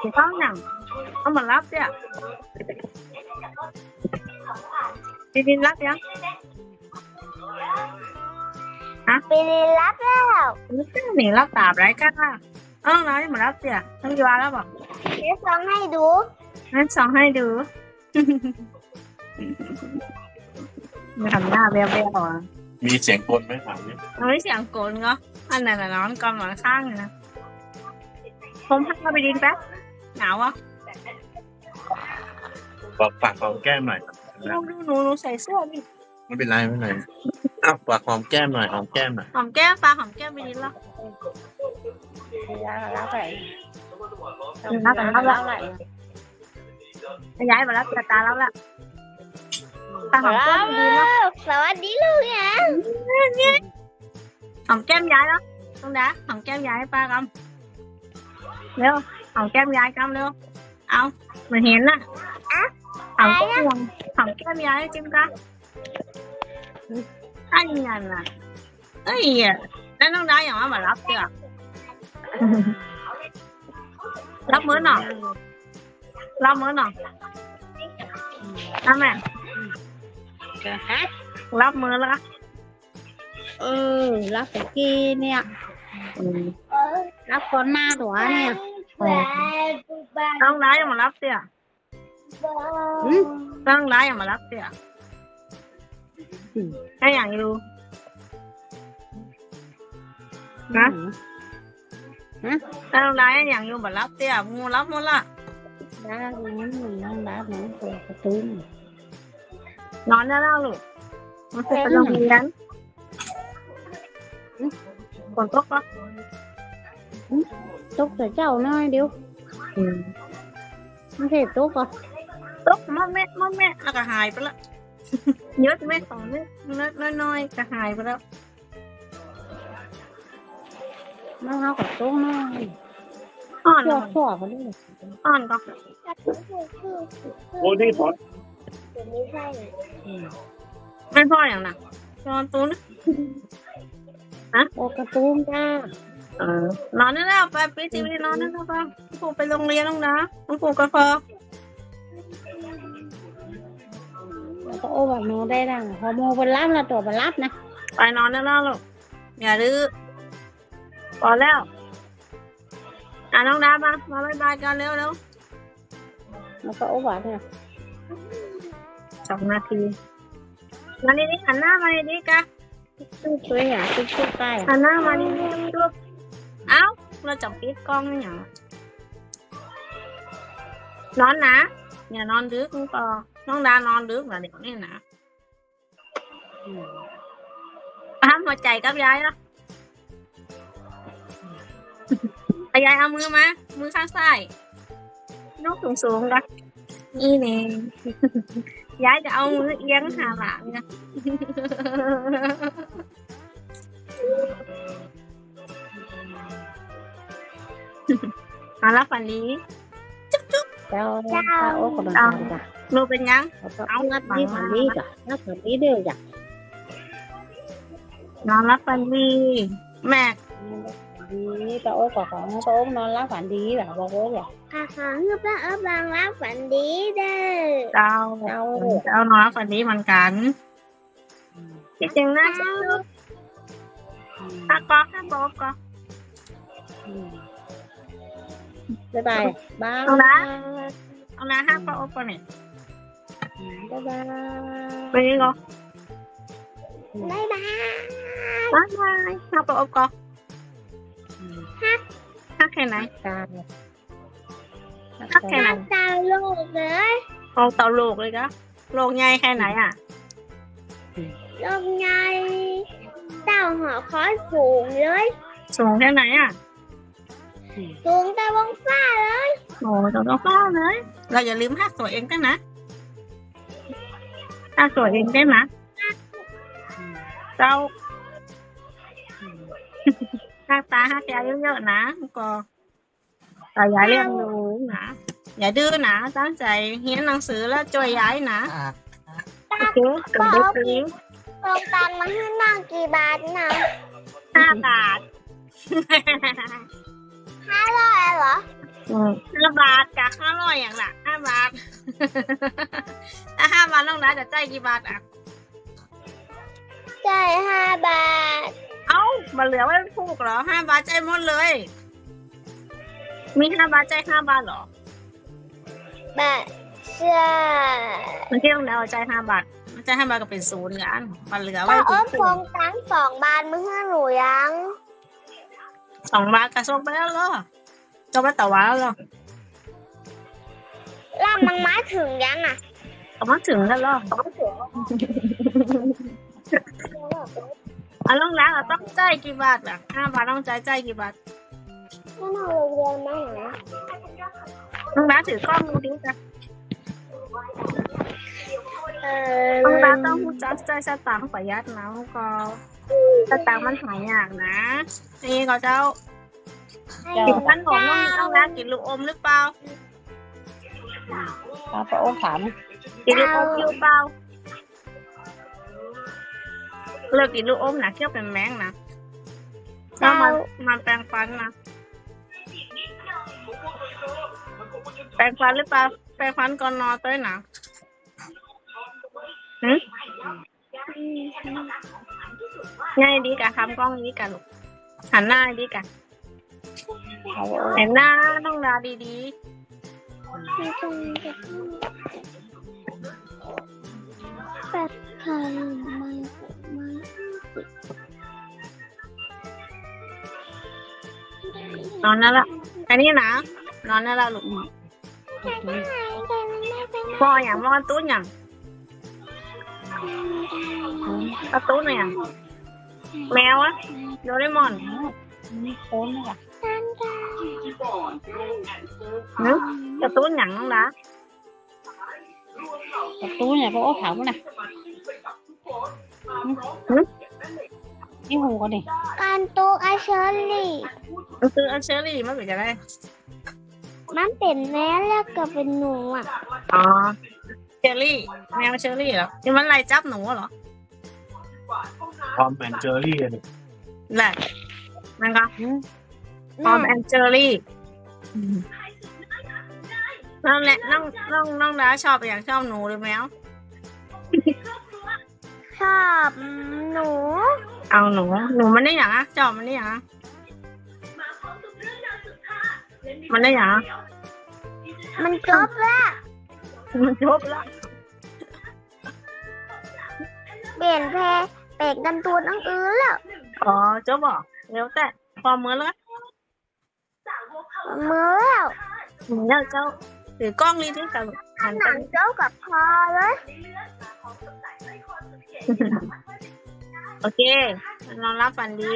ถูกต้องอย่างเอามารับเนี่ยดิดินรับยังไปเรียนรับแล้วไม่ใช่หนีรับตาบไรกันล่ะเอ้าน้อยมารับเนี่ยต้องยาแล้วบอกเดี๋ยวฟังให้ดูงั้นสองให้ดูมาทำหน้าแบ๊วๆอะมีเสียงกลนไหมถามนี่มันไม่เสียงโกนก็อันนั้นน่ะน้อนกำลังข้างอยู่นะผมพักมาไปดินแป๊บ หนาวอะบอกฝากหอมแก้มหน่อยดูดูหนูหนูใส่เสื้อนี่ไม่เป็นไรไม่เป็นไรอ้าวฝากหอมแก้มหน่อยหอมแก้มหน่อยหอมแก้มปลาหอมแก้มไปดินแล้วยารับไปรับกันรับแล้วย้ายมาแล้วตาแล้วละปลาหอมแก้มไปดินแล้วสวัสดีลูกเนี่ยหอมแก้มย้ายแล้วต้องดาหอมแก้มย้ายให้ป้ากำเร็ว หอมแก้มย้ายกำเร็ว เอาเหมือนเห็นน่ะหอมแก้มหอมแก้มย้ายจิ้มกันอันนั้นน่ะเอ้ยแล้วน้องดาอย่างว่ามารับเถอะรับมือหน่อยรับมือหน่อยทำไมฮะรับมือแล้วเออ รับตะกี้เนี่ย รับคนหน้าตัวเนี่ย น้องดาอย่างมารับเถอะอืมต้องร้ายอย่ามารับเสียให้อย่างอยู่นะต้องร้ายอย่างอยู่มารับเสียงูรับหมดละได้นั้นมันนั่งรับหนูเปิดประตูนอนได้แล้วลูกมันจะไปโรงเรียนฝนตกปะ ตุ๊กแต่เจ้าน้อยเดียวไม่ใช่ตุ๊กอะตกมอดแม่มอดแม่แล้วก็หายไปละเยอะไหมสองเม็ดน้อยๆก็หายไปแล้วน้องเขากับตุ๊กน้อยอ่อนชั่วชั่วกันด้วยอ่อนก็โอ้นี่ถอนไม่ใช่ไม่พ่ออย่างน่ะนอนตูนโอกระตูมจ้า เออนอนได้แล้วไปปีทีวีนอนได้แล้วป่ะครูไปโรงเรียนแล้วนะคุณครูก็พอแล้วก็โอ้แบบโมได้ดังพอโมไปรับแล้วตัวไปรับนะไปนอนได้แล้วลูกอย่าดื้อพอแล้วอะน้องดามามาบายบายกันเร็วเร็วแล้วก็โอ้แบบเนี่ยสองนาทีมาดีๆหันหน้ามาดีๆกะตุ๊กตัวอะตุ๊กตุ๊กใต้หันหน้ามาดีๆลูก เราจับปิดกล้องนี่หยังนอนนะ อย่านอนดึกมึงตอน้องดานอนดึกนะเดี๋ยวนี้นะอ้ามหัวใจกับยายเนาะเอยายเอามือมา มือข้างซ้ายนกสูงสูงๆกันนี่เน่ยายจะเอามือเอียงหาหลังนะ มาแล้วฝันนี้เจ้าเจ้าโอ้กระดังจ้ะลูกเป็นยังแล้วก็เอานัดนี้ฝันนี้จ้ะนัดฝันนี้เด้อจ้ะนอนรับฝันดีแม่ดีป้าโอ้ก็ของป้าโอ้นอนรับฝันดีแบบป้าโอ้แบบค่ะขอให้ป้าเอิบบางรับฝันดีเด้อเจ้าเจ้าเจ้านอนรับฝันดีเหมือนกันจริงๆนะฮักก็ฮักบอกก็ บ๊ายบายบายเอานะ เอานะฮักก็โอปเนี่ยบ๊ายบายไปนี่ก็บ๊ายบายบายบายฮักก็โอปก็ฮักแค่ไหนตาฮักแค่ไหนตาลูกเลยเอาเต่าโลกเลยก็โลกใหญ่แค่ไหนอะลูกไงเต่าหอคอยสูงเลยสูงแค่ไหนอะ สูงแต่วงฟ้าเลยโอ้ตัวต้องฟ้าเลย เราอย่าลืมฮักตัวเองกันนะฮักตัวเองได้นะเจ้าฮักตาฮักยายเยอะๆนะก็แต่ยายเรียนรู้นะอย่าดื้อนะตั้งใจเรียนหนังสือแล้วช่วยยายนะโอเคถึงได้ปีตรงตังมาให้นั่งกี่บาทนะห้าบาท ห้าร้อยเหรอห้าบาทกะห้าร้อยอย่างละห้าบาท ถ้าห้าบาทน้องดาจะจ่ายกี่บาทอะ จ่ายห้าบาท เอ้ามาเหลือไว้ถูกเหรอห้าบาทจ่ายหมดเลย มีห้าบาทจ่ายห้าบาทเหรอ บาทใช่เมื่อกี้น้องดาวจ่ายห้าบาทจ่ายห้าบาทก็เป็นศูนย์กันมาเหลือป้าไว้อ้อมถูพกงตังค์สองบาทมึงให้หนูยัง สองบาทกระส่งไปแล้วเหรอจบไปต่อวันแล้วเหรอล่ามังไม้ถึงยังอะกำลังถึงแล้วเหรออะน้องดาวต้องจ่ายกี่บาทอะห้าบาทต้องจ่ายจ่ายกี่บาทนั่นเอาเรียนมาหาน้องดาวถือกล้องดูดิจ้ะเออน้องดาวต้องรู้จักใจสตางค์ประหยัดนะลูกก็ สตางค์มันหายากนะ นี่ก็เจ้ากินขนมน้องน้องดาวกินลูกอมหรือเปล่าป้าป้าโอถามกินลูกอมอยู่เปล่าเลิกกินลูกอมนะเคี้ยวเป็นแมงนะแล้วมามาแปรงฟันนะแปรงฟันหรือเปล่าแปรงฟันก่อนนอนด้วยนะหืม ง่ายดีกะคำกล้องนี้กะลูกหันหน้าดีกะเอาเห็นหน้าต้องดาดีไม่ต้องจะแปดพันมามาๆนอนนั่นละอันนี้นะนอนนั่นละลูกแค่ออย่างมอนตุ้อย่างตุ้หน่อย่าง แมวอะโดเรมอนนี่โค้งนี่ค่ะนั่นจ้านึกกระตุ้นอย่างน้องดาประตูเนี่ยป้าโอ้ถามว่าน่ะนี่หูกันดิการโตกอาเชอรี่มันคืออันเชอรี่มันเป็นจะได้มันเป็นแม่แล้วก็เป็นหนูอะอ๋อเชอรี่แมวเชอรี่เหรอที่มันไล่จับหนูเหรอ พร้อมเป็นเจอรี่เลยแหละนั่นก็อืมพอมแอนเจอรี่นั่นแหละน้องน้องน้องดาชอบอย่างชอบหนูหรือแมวชอบหนู เอาหนู หนูมันได้อย่างอะชอบมันได้อย่างอะมันได้อย่างอะมันจบแล้วมันจบแล้วเปลี่ยนแพร เปลี่ยนกันตัวน้องอื่นแล้วอ๋อจบเหรอเร็วแต่พอมือแล้วมือแล้วเดี๋ยวเจ้าถือกล้องนี้ด้วยกันหันหไปนังโจ้กับพอเลยโอเค นอนรับฝันดี